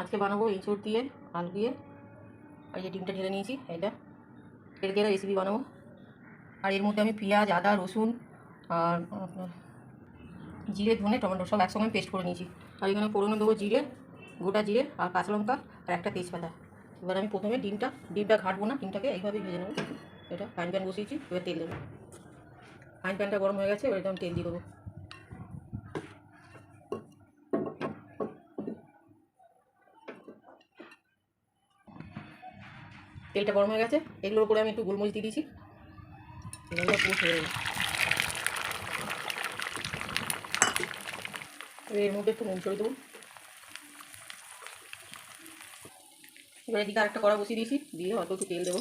আজকে বানাবো ইঁচড় দিয়ে, আলু দিয়ে। আর যে ডিমটা ঢেলে নিয়েছি, এটা। এটা দিয়ে রেসিপি বানাবো। আর এর মধ্যে আমি পেঁয়াজ, আদা, রসুন আর জিরে, ধনে, টমেটো সব একসঙ্গে পেস্ট করে নিয়েছি। আর এখানে পোড়নো দেবো জিরে, গোটা জিরে আর কাঁচা লঙ্কা আর একটা তেজপাতা। এবার আমি প্রথমে ডিমটা ডিমটা ঘাটবো না, ডিমটাকে এইভাবেই ভেজে নেব। এটা ফ্রাইং প্যান বসিয়েছি, এবার তেল দেবো। ফ্রাইং প্যানটা গরম হয়ে গেছে, এবার আমি তেল দিয়ে দেবো। তেলটা গরম হয়ে গেছে। এগুলোর উপরে আমি একটু গোলমরিচ দিয়ে দিয়েছি। ছেড়ে এবার এর মধ্যে একটু নুন ছড়িয়ে দেবো। এবার এদিকে আরেকটা কড়া বসিয়ে দিয়েছি। দিয়ে অল্প একটু তেল দেবো।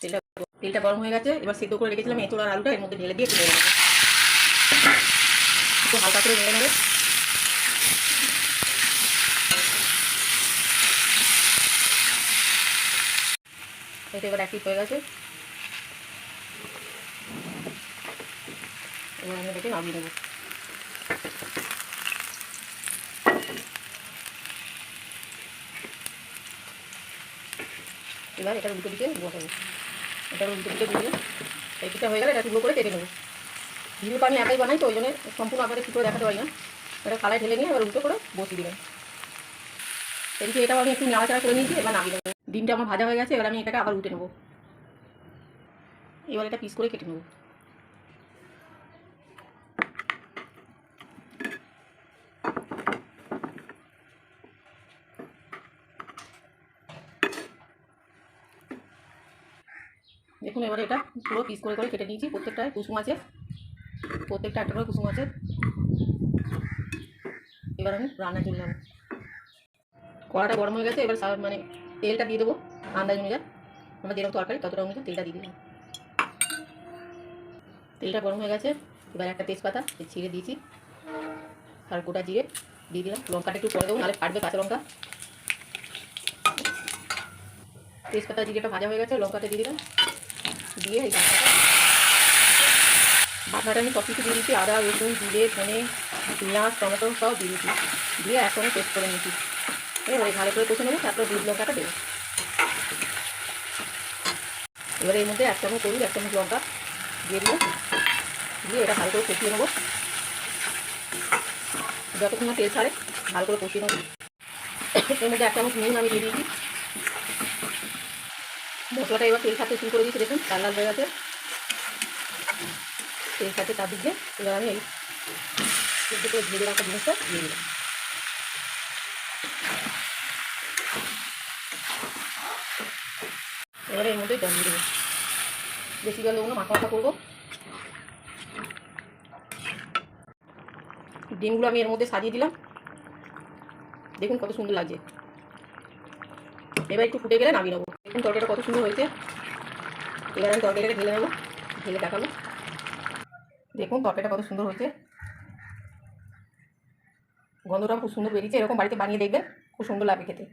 তেলটা তেলটা গরম হয়ে গেছে। এবার সেদ্ধ করে রেখেছিলাম এঁচড় আর আলুটা। এর মধ্যে ঢেলে দিয়ে তুলে নেব। একটু হালকা করে নেড়ে নেবে। এটা এবার একই হয়ে গেছে। এবার আমি এটাকে নামিয়ে নেব। এবার এটার উল্টো দিকে বসাবো। এটার উল্টো দিকে দিয়ে এই হয়ে গেলে এটা টুকরো করে কেটে নেব। ভিডিওটা আমি একাই বানাই, তো ওই জন্য সম্পূর্ণ আপনাদের কী করে দেখাতে পারি না। এটা থালায় ঢেলে নিয়ে এবার উল্টো করে বসিয়ে দিবেন এদিকে এটাও আমি একটু নাড়াচাড়া করে নিয়েছি, এবার নামিয়ে নেব। ডিমটা আমার ভাজা হয়ে গেছে, এবার আমি এটাকে আবার উঠে নেব। এবার এটা পিস করে কেটে নেব। দেখুন, এবার এটা পুরো পিস করে করে কেটে নিয়েছি, প্রত্যেকটায় কুসুম আছে। প্রত্যেকটা একটা করে কুসুম আছে। এবার আমি রান্না চলে কড়াটা গরম হয়ে গেছে, এবার মানে তেলটা দিয়ে দেবো আন্দাজ অনুযায়ী। আমরা যেরকম তরকারি, ততটা অনুযায়ী তেলটা দিয়ে দিলাম তেলটা গরম হয়ে গেছে, এবার একটা তেজপাতা ছিঁড়ে দিয়েছি। আর গোটা জিরে দিয়ে দিলাম। লঙ্কাটা একটু পরে দেবো, নাহলে ফাটবে কাঁচা লঙ্কা। তেজপাতা জিরেটা ভাজা হয়ে গেছে, লঙ্কাটা দিয়ে দিলাম। দিয়ে এই বাটাটা আমি সব কিছু দিয়ে দিচ্ছি, আদা, রসুন, জিরে, ধনে, পেঁয়াজ, টমেটো সব দিয়ে দিচ্ছি। দিয়ে একসঙ্গে পেস্ট করে নিচ্ছি। এবারে ভালো করে কষে নেব, তারপরে দুধ লঙ্কাটা দেবো। এবারে এর মধ্যে এক চামচ হলুদ, এক চামচ লঙ্কা দিয়ে দিলাম। দিয়ে এটা ভালো করে কষিয়ে নেব। যতক্ষণ না তেল ছাড়ে, ভালো করে কষিয়ে নেব। এর মধ্যে এক চামচ নুন আমি দিয়ে দিয়েছি। মশলাটা এবার তেল খাতে শুরু করে দিয়েছি, দেখুন লাল লাল হয়ে গেছে। তেল সাথে তার দিকে এবার আমি এই করে ভেজে রাখা জিনিসটা দিয়ে দিলাম। এবারে এর মধ্যে জল দিয়ে দেবো। বেশি দেবো না, মাখা মাখা করব। ডিমগুলো আমি এর মধ্যে সাজিয়ে দিলাম। দেখুন কত সুন্দর লাগছে। এবার একটু ফুটে গেলে নামিয়ে নেব। দেখুন তরকারিটা কত সুন্দর হয়েছে। এবার আমি তরকারিটাকে ঢেলে নেব, ঢেলে দেখাবো। দেখুন, তরকারিটা কত সুন্দর হচ্ছে গন্ধটা খুব সুন্দর বেরিয়েছে, এরকম বাড়িতে বানিয়ে দেখবেন, খুব সুন্দর লাগবে খেতে।